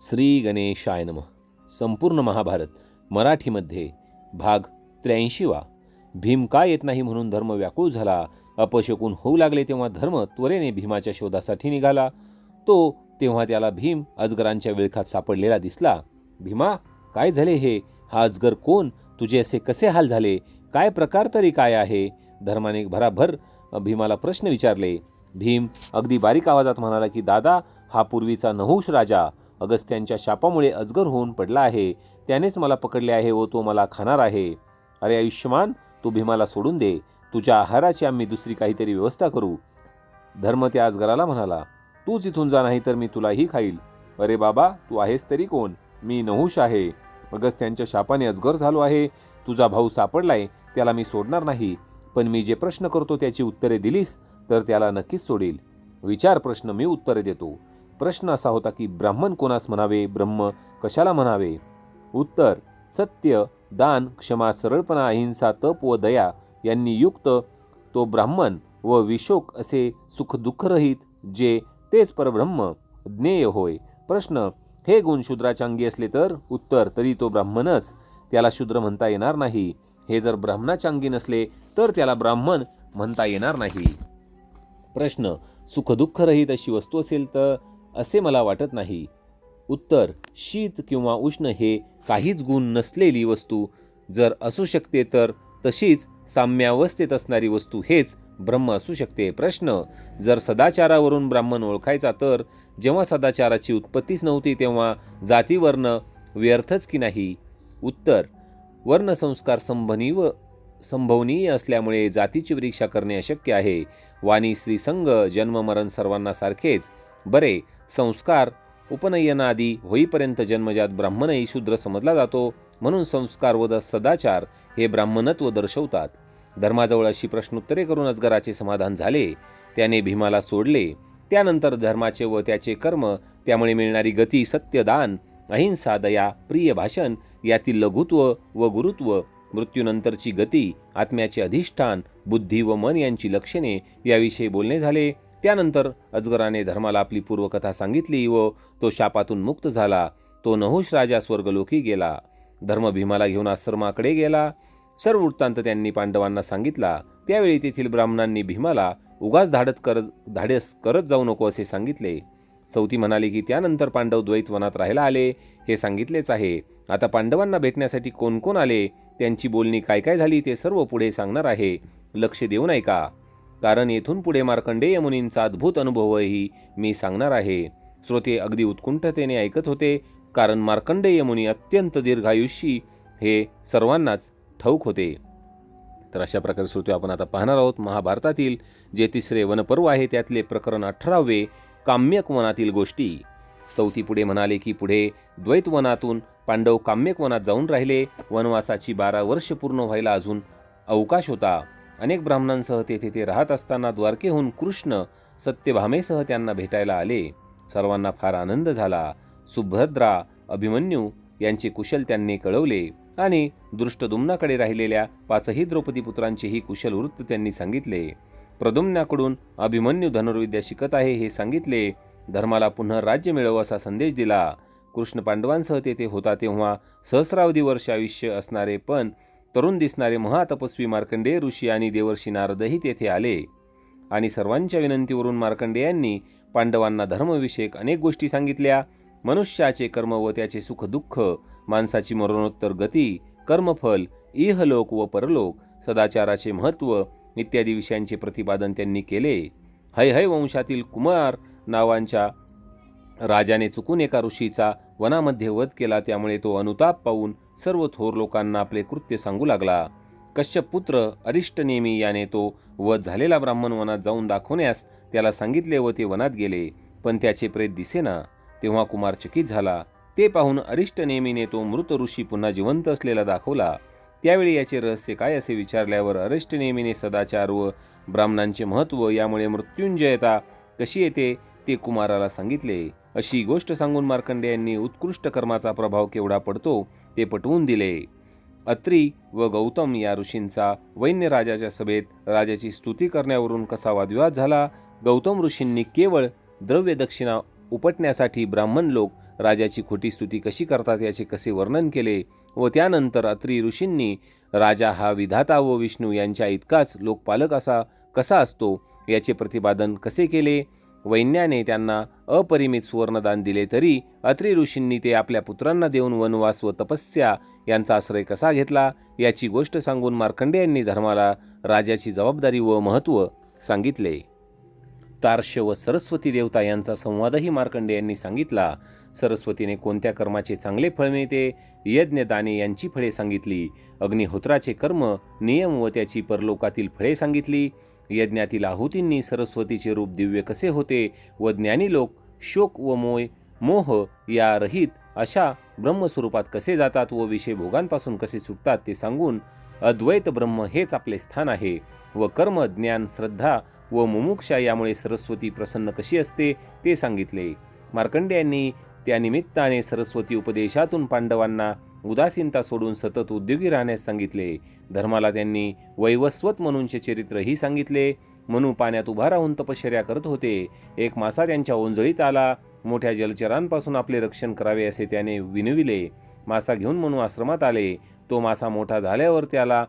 श्री गणेशाय नमः. संपूर्ण महाभारत मराठीमध्ये भाग त्र्याऐंशीवा. भीम का येत नाही म्हणून धर्म व्याकुळ झाला अपशकून होऊ लागले तेव्हा धर्म त्वरेने भीमाच्या शोधासाठी निघाला. तो तेव्हा त्याला भीम अजगरांच्या विळखात सापडलेला दिसला. भीमा काय झाले हे? हा अजगर कोण? तुझे असे कसे हाल झाले? काय प्रकार तरी काय आहे? धर्माने भराभर भीमाला प्रश्न विचारले. भीम अगदी बारीक आवाजात म्हणाला की दादा हा पूर्वीचा नहुष राजा. अगस्त्यांच्या शापामुळे अजगर होऊन पडला आहे. त्यानेच मला पकडले आहे व तो मला खाणार आहे. अरे आयुष्यमान तू भीमाला सोडून दे. तुझ्या आहाराची आम्ही दुसरी काहीतरी व्यवस्था करू. धर्म त्या अजगराला म्हणाला तूच इथून जा नाही तर मी तुलाही खाईल. अरे बाबा तू आहेस तरी कोण? मी नहुष आहे. अगस्त्यांच्या शापाने अजगर झालो आहे. तुझा भाऊ सापडलाय त्याला मी सोडणार नाही. पण मी जे प्रश्न करतो त्याची उत्तरे दिलीस तर त्याला नक्कीच सोडील. विचार प्रश्न मी उत्तरे देतो. प्रश्न असा होता की ब्राह्मण कोणास म्हणावे? ब्रह्म कशाला म्हणावे? उत्तर सत्य दान क्षमा सरळपणा अहिंसा तप व दया यांनी युक्त तो ब्राह्मण व विशोक असे सुख दुःखरहित जे तेच परब्रह्म ज्ञेय होय. प्रश्न हे गुण शूद्राच्या अंगी असले तर? उत्तर तरी तो ब्राह्मणच. त्याला शूद्र म्हणता येणार नाही. हे जर ब्राह्मणाच्या अंगी नसले तर त्याला ब्राह्मण म्हणता येणार नाही. प्रश्न सुखदुःखरहित अशी वस्तू असेल तर? असे मला वाटत नाही. उत्तर शीत किंवा उष्ण हे काहीच गुण नसलेली वस्तू. जर असू शकते तर तशीच साम्यावस्थेत असणारी वस्तू हेच ब्रह्म असू शकते. प्रश्न जर सदाचारावरून ब्राह्मण ओळखायचा तर जेव्हा सदाचाराची उत्पत्तीच नव्हती तेव्हा जातीवर्ण व्यर्थच की नाही? उत्तर वर्णसंस्कार संभनीव संभवनीय असल्यामुळे जातीची परीक्षा करणे अशक्य आहे. वाणी श्रीसंग जन्ममरण सर्वांना सारखेच. बरे संस्कार उपनयनादी होईपर्यंत जन्मजात ब्राह्मणही शूद्र समजला जातो म्हणून संस्कार व सदाचार हे ब्राह्मणत्व दर्शवतात. धर्माजवळ अशी प्रश्नोत्तरे करून अजगराचे समाधान झाले त्याने भीमाला सोडले त्यानंतर धर्माचे व त्याचे कर्म त्यामुळे मिळणारी गती सत्यदान अहिंसा दया प्रिय भाषण यातील लघुत्व व गुरुत्व मृत्यूनंतरची गती आत्म्याचे अधिष्ठान बुद्धी व मन यांची लक्षणे याविषयी बोलणे झाले. त्यानंतर अजगराने धर्माला आपली पूर्वकथा सांगितली व तो शापातून मुक्त झाला. तो नहुष राजा स्वर्गलोकी गेला. धर्म भीमाला घेऊन आश्रमाकडे गेला. सर्व वृत्तांत त्यांनी पांडवांना सांगितला. त्यावेळी तेथील ब्राह्मणांनी भीमाला उगाच धाडत करत धाडस करत जाऊ नको असे सांगितले. चौथी म्हणाली की त्यानंतर पांडव द्वैत वनात राहायला आले. हे सांगितलेच आहे. आता पांडवांना भेटण्यासाठी कोण कोण आले? त्यांची बोलणी काय काय झाली ते सर्व पुढे सांगणार आहे. लक्ष देऊ ऐका का कारण येथून पुढे मार्कंडेय मुनींचा अद्भुत अनुभवही मी सांगणार आहे. श्रोते अगदी उत्कुंठतेने ऐकत होते कारण मार्कंडेय मुनी अत्यंत दीर्घायुष्यी हे सर्वांनाच ठाऊक होते. तर अशा प्रकारे श्रोते आपण आता पाहणार आहोत महाभारतातील जे तिसरे वनपर्व आहे त्यातले प्रकरण अठरावे काम्यक वनातील गोष्टी. चौथी पुढे म्हणाले की पुढे द्वैत वनातून पांडव काम्यक वनात जाऊन राहिले. वनवासाची बारा वर्ष पूर्ण व्हायला अजून अवकाश होता. अनेक ब्राह्मणांसह तेथे ते राहत असताना द्वारकेहून कृष्ण सत्यभामेसह त्यांना भेटायला आले. सर्वांना फार आनंद झाला. सुभद्रा अभिमन्यू यांचे कुशल त्यांनी कळवले आणि दृष्टदुम्नाकडे राहिलेल्या पाचही द्रौपदी पुत्रांचेही कुशल वृत्त त्यांनी सांगितले. प्रदुम्नाकडून अभिमन्यू धनुर्विद्या शिकत आहे हे सांगितले. धर्माला पुन्हा राज्य मिळव असा संदेश दिला. कृष्ण पांडवांसह तेथे होता तेव्हा सहस्रावधी वर्ष आयुष्य असणारे पण तरुण दिसणारे महातपस्वी मार्कंडेय ऋषी आणि देवर्षी नारदही तेथे आले. आणि सर्वांच्या विनंतीवरून मार्कंडेयांनी पांडवांना धर्मविषयक अनेक गोष्टी सांगितल्या. मनुष्याचे कर्म व त्याचे सुखदुःख माणसाची मरणोत्तर गती कर्मफल इहलोक व परलोक सदाचाराचे महत्त्व इत्यादी विषयांचे प्रतिपादन त्यांनी केले. हय हय वंशातील कुमार नावांच्या राजाने चुकून एका ऋषीचा वनामध्ये वध केला त्यामुळे तो अनुताप पाहून सर्व थोर लोकांना आपले कृत्य सांगू लागला. कश्यप पुत्र अरिष्टनेमी याने तो वध झालेला ब्राह्मण वनात जाऊन दाखवण्यास त्याला सांगितले व ते वनात गेले. पण त्याचे प्रेत दिसेना. तेव्हा कुमार चकित झाला. ते पाहून अरिष्टनेमीने तो मृत ऋषी पुन्हा जिवंत असलेला दाखवला. त्यावेळी याचे रहस्य काय असे विचारल्यावर अरिष्टनेमीने सदाचार व ब्राह्मणांचे महत्त्व यामुळे मृत्युंजयता कशी येते ते कुमाराला सांगितले. अशी गोष्ट सांगून मार्कंडे यांनी उत्कृष्ट कर्माचा प्रभाव केवढा पडतो ते पटवून दिले. अत्री व गौतम या ऋषींचा वैन्य राजाच्या सभेत राजाची स्तुती करण्यावरून कसा वादविवाद झाला? गौतम ऋषींनी केवळ द्रव्य दक्षिणा उपटण्यासाठी ब्राह्मण लोक राजाची खोटी स्तुती कशी करतात याचे कसे वर्णन केले व त्यानंतर अत्री ऋषींनी राजा हा विधाता व विष्णू यांच्या इतकाच लोकपालक असा कसा असतो याचे प्रतिपादन कसे केले? वैन्याने त्यांना अपरिमित सुवर्णदान दिले तरी अत्री ऋषींनी ते आपल्या पुत्रांना देऊन वनवास व तपस्या यांचा आश्रय कसा घेतला याची गोष्ट सांगून मार्कंडे यांनी धर्माला राजाची जबाबदारी व महत्त्व सांगितले. तार्श व सरस्वती देवता यांचा संवादही मार्कंडे यांनी सांगितला. सरस्वतीने कोणत्या कर्माचे चांगले फळ मिळते यज्ञ दाने यांची फळे सांगितली अग्निहोत्राचे कर्म नियम व त्याची परलोकातील फळे सांगितली यज्ञातील आहुतींनी सरस्वतीचे रूप दिव्य कसे होते व ज्ञानी लोक शोक व मोय मोह या रहित अशा ब्रह्मस्वरूपात कसे जातात व विषय भोगांपासून कसे सुटतात ते सांगून अद्वैत ब्रह्म हेच आपले स्थान आहे व कर्म ज्ञान श्रद्धा व मुमुक्षा यामुळे सरस्वती प्रसन्न कशी असते ते सांगितले. मार्कंड्यांनी त्यानिमित्ताने त्या निमित्ताने सरस्वती उपदेशातून पांडवांना उदासीनता सोडून सतत उद्योगी राहण्यास सांगितले. धर्माला त्यांनी वैवस्वत म्हणूनचे चरित्रही सांगितले. म्हणून पाण्यात उभा राहून तपश्चर्या करत होते. एक मासा त्यांच्या ओंजळीत आला. मोठ्या जलचरांपासून आपले रक्षण करावे असे त्याने विनविले. मासा घेऊन म्हणून आश्रमात आले. तो मासा मोठा झाल्यावर त्याला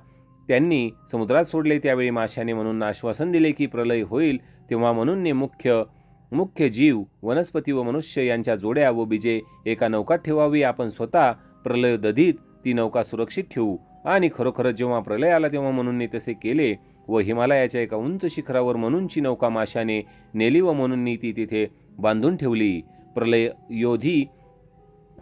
त्यांनी समुद्रात सोडले. त्यावेळी माशाने म्हणून आश्वासन दिले की प्रलय होईल. तेव्हा म्हणून मुख्य मुख्य जीव वनस्पती व मनुष्य यांच्या जोड्या व बीजे एका नौकात ठेवावी. आपण स्वतः प्रलय दधीत ती नौका सुरक्षित ठेवू. आणि खरोखरच जेव्हा प्रलय आला तेव्हा म्हणूननी तसे केले व हिमालयाच्या एका उंच शिखरावर म्हणूनची नौका माशाने नेली व म्हणूननी ती तिथे बांधून ठेवली. प्रलय योधी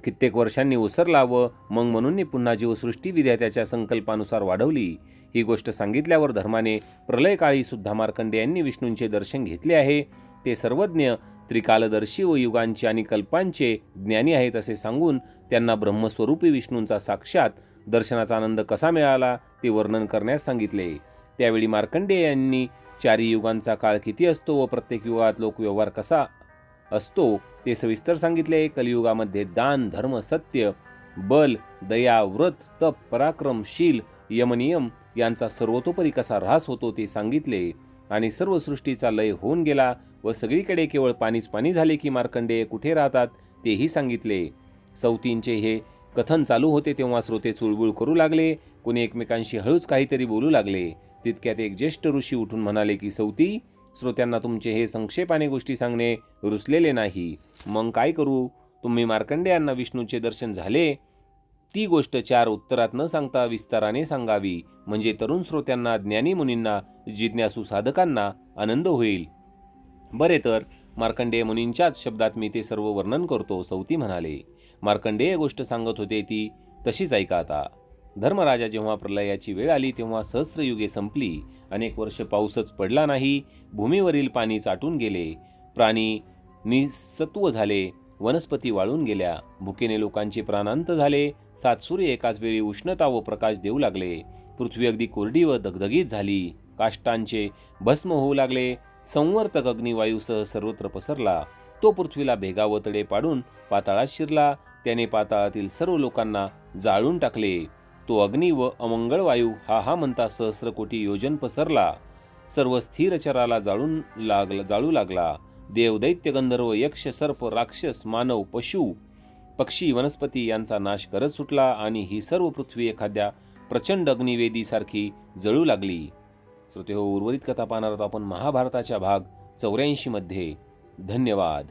कित्येक वर्षांनी उसरला व मग म्हणूननी पुन्हा जीवसृष्टी विद्या त्याच्या संकल्पानुसार वाढवली. ही गोष्ट सांगितल्यावर धर्माने प्रलयकाळी सुद्धा मार्कंडे यांनी विष्णूंचे दर्शन घेतले आहे. ते सर्वज्ञ त्रिकालदर्शी व युगांचे आणि कल्पांचे ज्ञानी आहेत असे सांगून त्यांना ब्रह्मस्वरूपी विष्णूंचा साक्षात दर्शनाचा आनंद कसा मिळाला ते वर्णन करण्यास सांगितले. त्यावेळी मार्कंडेय यांनी चारी युगांचा काळ किती असतो व प्रत्येक युगात लोकव्यवहार कसा असतो ते सविस्तर सांगितले. कलियुगामध्ये दान धर्म सत्य बल दया व्रत तप पराक्रम शील यमनियम यांचा सर्वतोपरी कसा ऱ्हास होतो ते सांगितले आणि सर्व सृष्टीचा लय होऊन गेला व सगळीकडे केवळ पाणीच पाणी झाले की मार्कंडेय कुठे राहतात तेही सांगितले. सौतींचे हे कथन चालू होते तेव्हा श्रोते चुळबुळ करू लागले कोणी एकमेकांशी हळूच काहीतरी बोलू लागले. तितक्यात एक ज्येष्ठ ऋषी उठून म्हणाले की सौती श्रोत्यांना तुमचे हे संक्षेपाने गोष्टी सांगणे रुचलेले नाही. मग काय करू? तुम्ही मार्कंडेयांना विष्णूचे दर्शन झाले. ती गोष्ट चार उत्तरात न सांगता विस्ताराने सांगावी. म्हणजे तरुण श्रोत्यांना ज्ञानी मुनींना जिज्ञासू साधकांना आनंद होईल. बरे तर. मार्कंडेय मुनींच्याच शब्दात मी ते सर्व वर्णन करतो सौती म्हणाले. मार्कंडेय गोष्ट सांगत होते ती तशीच ऐका आता. धर्मराजा जेव्हा प्रलयाची वेळ आली तेव्हा सहस्रयुगे संपली. अनेक वर्ष पाऊसच पडला नाही भूमीवरील पाणी चाटून गेले. प्राणी निसत्व झाले वनस्पती वाळून गेल्या. भुकेने लोकांचे प्राणांत झाले. सात सूर्य एकाच वेळी उष्णता व प्रकाश देऊ लागले. पृथ्वी अगदी कोरडी व दगदगीत झाली. काष्टांचे भस्म होऊ लागले. संवर्तक अग्निवायूसह सर्वत्र पसरला. तो पृथ्वीला भेगावतडे पाडून पाताळात शिरला. त्याने पाताळातील सर्व लोकांना जाळून टाकले. तो अग्नी व अमंगळ वायू हा हा म्हणता सहस्र कोटी योजन पसरला. सर्व स्थिर चराला जाळून लागला जाळू लागला. देव दैत्य गंधर्व यक्ष सर्प राक्षस मानव पशु पक्षी वनस्पती यांचा नाश करत सुटला आणि ही सर्व पृथ्वी एखाद्या प्रचंड अग्निवेदीसारखी जळू लागली. श्रोते हो उर्वरित कथा पाहणार आहोत आपण महाभारताच्या भाग चौऱ्याऐंशीमध्ये. धन्यवाद.